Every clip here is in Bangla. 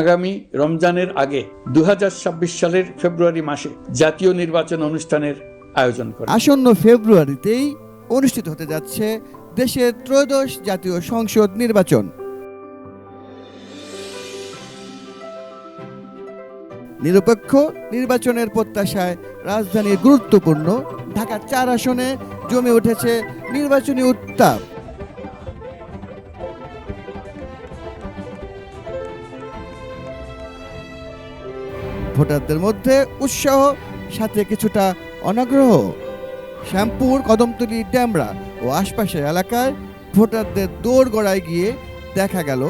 আগামী রমজানের আগে দু হাজার ছাব্বিশ সালের ফেব্রুয়ারি মাসে জাতীয় নির্বাচন অনুষ্ঠানের আয়োজন করে আসন্ন ফেব্রুয়ারিতেই অনুষ্ঠিত হতে যাচ্ছে দেশের ত্রয়োদশ জাতীয় সংসদ নির্বাচন। নিরপেক্ষ নির্বাচনের প্রত্যাশায় রাজধানীর গুরুত্বপূর্ণ ঢাকা চার আসনে জমে উঠেছে নির্বাচনী উত্তাপ। ভোটারদের মধ্যে উৎসাহ, সাথে কিছুটা অনাগ্রহ। শ্যামপুর, কদমতলী ড্যামরা ও আশপাশের এলাকায় ভোটারদের দৌড় গড়ায় গিয়ে দেখা গেল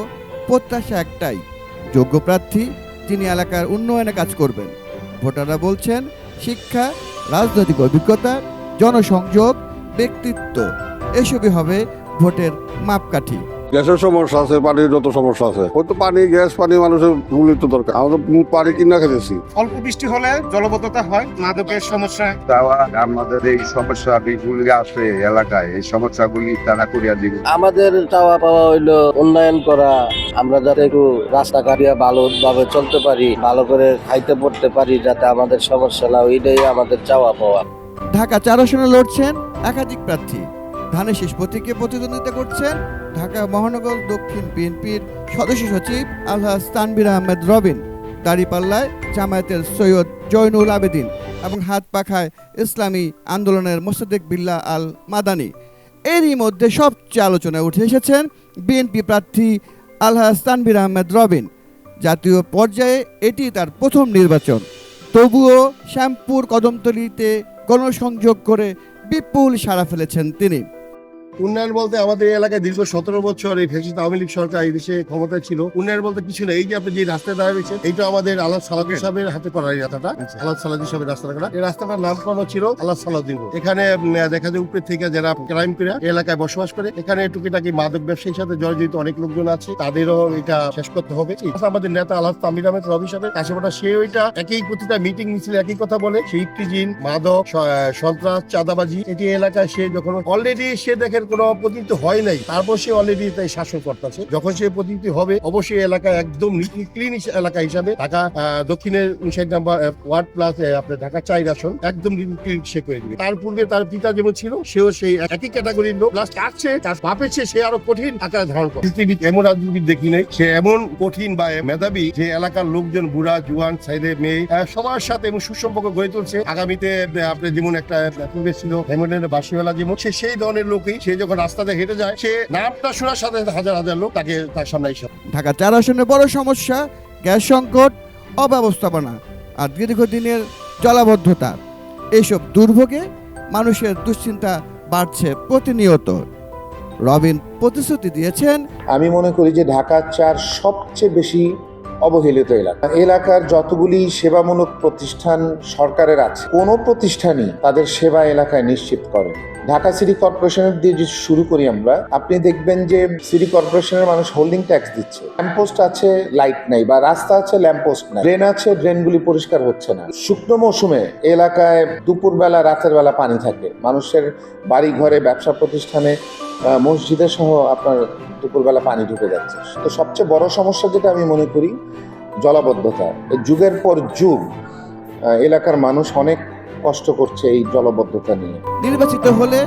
প্রত্যাশা একটাই, যোগ্য প্রার্থী যিনি এলাকার উন্নয়নে কাজ করবেন। ভোটাররা বলছেন, শিক্ষা, রাজনৈতিক অভিজ্ঞতা, জনসংযোগ, ব্যক্তিত্ব, এসবই হবে ভোটের মাপকাঠি। গ্যাসের সমস্যা আছে পানির যত সমস্যা আছে। ওই তো পানি গ্যাস পানি মানুষের মূল্য তো দরকার। আমরা পানি কিনা খেতেছি। অল্প বৃষ্টি হলে জলবদ্ধতা হয় মাদকের সমস্যা। তারা আমাদের এই সমস্যা যেগুলি আছে এলাকায়। এই সমস্যাগুলি তারা করিয়া দিবে। আমাদের চাওয়া পাওয়া হইল উন্নয়ন করা। আমরা যাতে একটু রাস্তাঘাট দিয়ে ভালো ভাবে চলতে পারি ভালো করে খাইতে পড়তে পারি যাতে আমাদের সমস্যা না এটাই আমাদের চাওয়া পাওয়া। ঢাকা চার আসনে লড়ছেন একাধিক প্রার্থী। ধানের শেষ প্রতীকে প্রতিদ্বন্দ্বিতা করছেন ঢাকা মহানগর দক্ষিণ বিএনপির সদস্য সচিব আলহাজ তানবির আহমেদ রবিন, দাড়িপাল্লায় জামায়াতের সৈয়দ জয়নুল আবেদিন এবং হাত পাখায় ইসলামী আন্দোলনের মোসাদ্দেক বিল্লাহ আল মাদানি। এরই মধ্যে সবচেয়ে আলোচনায় উঠে এসেছেন বিএনপি প্রার্থী আলহাজ তানবির আহমেদ রবিন। জাতীয় পর্যায়ে এটি তার প্রথম নির্বাচন। তবুও শ্যামপুর কদমতলিতে গণসংযোগ করে বিপুল সাড়া ফেলেছেন তিনি। উন্নয়ন বলতে আমাদের এলাকায় দীর্ঘ সতেরো বছর এই ফ্যাসিস্ট আওয়ামী লীগ সরকার এই দেশে ক্ষমতায় ছিল। উন্নয়ন বলতে কিছু নেই। এই যে আপনি যে রাস্তায় দাঁড়িয়েছেন এইটা আমাদের আল্লাহ সালাদ সাহেবের হাতে করা এই রাস্তাটা। আল্লাহ সালাদ সাহেবের রাস্তাটা করা। এই রাস্তাটার নামকরণ ছিল আল্লাহ সালাউদ্দিন রোড। এখানে দেখা যায় উপরে থেকে যারা ক্রাইম করে এলাকায় বসবাস করে এখানে টুকিটাকি মাদক ব্যবসায়ীর সাথে জড়িত অনেক লোকজন আছে। তাদেরও এটা শেষ করতে হবে। আমাদের নেতা আল্লাহ তামির আহমেদ রবি সাহেব কাশিপাটা সে ওইটা একই প্রতিটা মিটিং মিছিলে একই কথা বলে। সেই ইফতিজিন মাদক সন্ত্রাস চাঁদাবাজি এটি এলাকায় সে যখন অলরেডি সে দেখেন কোনো প্রতিনিধি হয় নাই। তারপর সে অলরেডি তাই শাসন করতেছে যখন সে প্রতিনিধি হবে, অবশ্যই এলাকায় একদম ক্লিন এলাকা হিসাবে ঢাকা দক্ষিণের উনষাট নাম্বার ওয়ার্ড প্লাস আপনার ঢাকা চাই আসন, একদম ক্লিন সে করে দিবে। তার পূর্বে তার পিতা যেমন ছিল, সেও সেই একই ক্যাটাগরির লোক। প্লাস তার চেয়ে তার বাপের চেয়ে সে আরও কঠিন আকারে ধারণ করে। এমন রাজনীতি দেখি নাই। সে এমন কঠিন বা মেধাবী যে এলাকার লোকজন, বুড়া, জুয়ান, ছেলে, মেয়ে সবার সাথে এবং সুসম্পর্ক গড়ে তুলছে। আগামীতে আপনি যেমন একটা ছিল বাসীওয়ালা যেমন, সে সেই ধরনের লোকই, সে যখন রাস্তাতে হেঁটে যায় সে নামটা শোনার সাথে হাজার হাজার লোক তাকে তার সামনে এসে ঢাকা চার আসনে বড় সমস্যা গ্যাস সংকট অব্যবস্থাপনা আর দীর্ঘদিনের জলাবদ্ধতা। এইসব দুর্ভোগে মানুষের দুশ্চিন্তা বাড়ছে প্রতিনিয়ত। রবিন প্রতিশ্রুতি দিয়েছেন আমি মনে করি যে ঢাকা চার সবচেয়ে বেশি অবহেলিত এলাকা। এলাকার যতগুলি সেবামূলক প্রতিষ্ঠান সরকারের আছে, কোনো প্রতিষ্ঠানই তাদের সেবা এলাকায় নিশ্চিত করে ঢাকা সিটি কর্পোরেশনের দিয়ে যদি শুরু করি আমরা, আপনি দেখবেন যে সিটি কর্পোরেশনের মানুষ হোল্ডিং ট্যাক্স দিচ্ছে। ল্যাম্পোস্ট আছে লাইট নাই বা রাস্তা আছে ল্যাম্পোস্ট নাই। ড্রেন আছে ড্রেনগুলি পরিষ্কার হচ্ছে না। শুকনো মৌসুমে এলাকায় দুপুরবেলা, রাতের বেলা পানি থাকে। মানুষের বাড়ি ঘরে ব্যবসা প্রতিষ্ঠানে মসজিদে সহ আপনার দুপুরবেলা পানি ঢুকে যাচ্ছে। তো সবচেয়ে বড় সমস্যা যেটা আমি মনে করি, জলাবদ্ধতা। যুগের পর যুগ এলাকার মানুষ অনেক কষ্ট করছে এই জলবদ্ধতা নিয়ে। নির্বাচিত হলে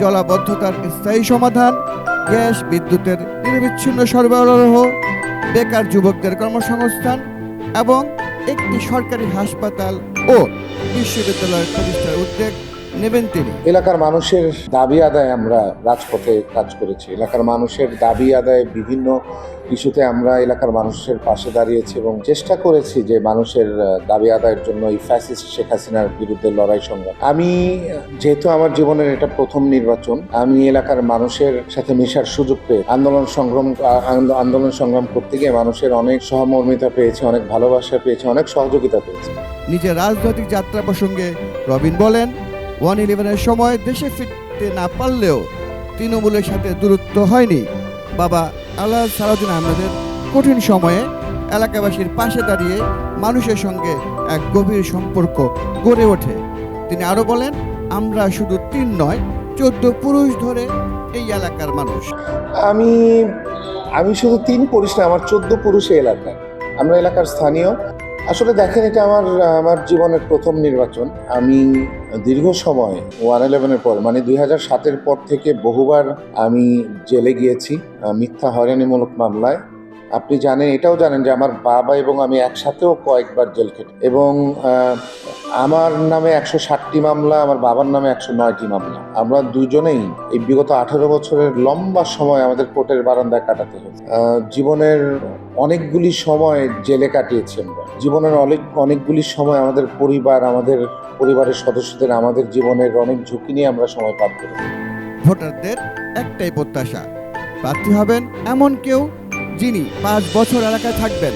জলাবদ্ধতার স্থায়ী সমাধান, গ্যাস, বিদ্যুতের নিরবিচ্ছিন্ন সরবরাহ, বেকার যুবকদের কর্মসংস্থান এবং একটি সরকারি হাসপাতাল ও বিশ্ববিদ্যালয় প্রতিষ্ঠার উদ্যোগ। নেবেন তিনি। এলাকার মানুষের দাবি আদায় আমরা রাজপথে কাজ করেছি। এলাকার মানুষের দাবি আদায় বিভিন্ন ইস্যুতে আমরা এলাকার মানুষের পাশে দাঁড়িয়েছি এবং চেষ্টা করেছি যে মানুষের দাবি আদায়ের জন্য এই ফ্যাসিস্ট শেখ হাসিনার বিরুদ্ধে লড়াই সংগ্রাম। আমি যেহেতু আমার জীবনের এটা প্রথম নির্বাচন আমি এলাকার মানুষের সাথে মেশার সুযোগ পেয়ে আন্দোলন সংগ্রাম আন্দোলন সংগ্রাম করতে গিয়ে মানুষের অনেক সহমর্মিতা পেয়েছি অনেক ভালোবাসা পেয়েছি অনেক সহযোগিতা পেয়েছি। নিজের রাজনৈতিক যাত্রা প্রসঙ্গে রবিন বলেন ওয়ান ইলেভেনের সময় দেশে ফিরতে না পারলেও তৃণমূলের সাথে দূরত্ব হয়নি। বাবা আল্লাহ সালাউদ্দিন আহমেদের কঠিন সময়ে এলাকাবাসীর পাশে দাঁড়িয়ে মানুষের সঙ্গে এক গভীর সম্পর্ক গড়ে ওঠে। তিনি আরও বলেন, আমরা শুধু তিন নয়, চোদ্দ পুরুষ ধরে এই এলাকার মানুষ। আমি আমি শুধু তিন পুরুষ না, আমার চোদ্দ পুরুষে এলাকা আমরা এলাকার স্থানীয়। আসলে দেখেন, এটা আমার আমার জীবনের প্রথম নির্বাচন। আমি দীর্ঘ সময় ওয়ান ইলেভেনের পর মানে দুই হাজার সাতের পর থেকে বহুবার আমি জেলে গিয়েছি মিথ্যা হয়রানিমূলক মামলায়। আপনি জানেন, এটাও জানেন যে আমার বাবা এবং আমি একসাথেও কয়েকবার জেল খেটে, এবং আমার নামে একশো ষাটটি মামলা, আমার বাবার নামে একশো নয়টি মামলা। আমরা দুজনেই এই বিগত আঠেরো বছরের লম্বা সময় আমাদের কোর্টের বারান্দায় কাটাতে হয়েছে। জীবনের অনেকগুলি সময় জেলে কাটিয়েছি আমরা। জীবনের অনেক, অনেকগুলি সময় আমাদের পরিবার, আমাদের পরিবারের সদস্যদের, আমাদের জীবনের অনেক ঝুঁকি নিয়ে আমরা সময় পার করি। ভোটারদের একটাই প্রত্যাশা, প্রার্থী হবেন এমন কেউ যিনি পাঁচ বছর এলাকায় থাকবেন,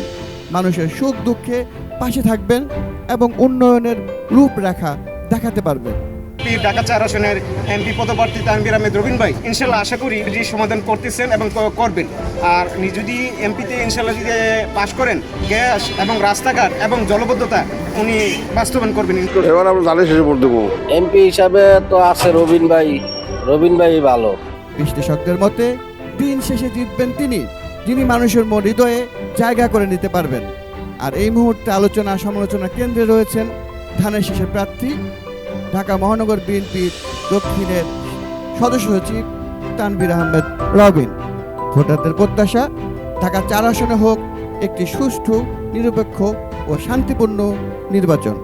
মানুষের সুখ দুঃখে পাশে থাকবেন এবং উন্নয়নের রূপরেখা দেখাতে পারবেন। পীর ঢাকা চার আসনের এমপি পদপ্রার্থী তানবির আহমেদ রবিন ভাই ইনশাল্লাহ আশা করি যে সমাধান করতেছেন এবং করবেন। আর নি- যদি এমপিতে ইনশাল্লাহ যদি পাশ করেন গ্যাস এবং রাস্তাঘাট এবং জলবদ্ধতা উনি বাস্তবায়ন করবেন এবার আমরা জানি শেষে ভোট দেবো। এমপি হিসাবে তো আছে রবিন ভাই। রবিন ভাই ভালো। বিশ্লেষকদের মতে দিন শেষে জিতবেন তিনি যিনি মানুষের মন হৃদয়ে জায়গা করে নিতে পারবেন। আর এই মুহূর্তে আলোচনা সমালোচনা কেন্দ্রে রয়েছেন ধানের শেষের প্রার্থী ঢাকা মহানগর বিএনপির দক্ষিণের সদস্য সচিব তানভীর আহমেদ রবিন। ভোটারদের প্রত্যাশা, ঢাকা চার আসনে হোক, একটি সুষ্ঠু, নিরপেক্ষ ও শান্তিপূর্ণ নির্বাচন।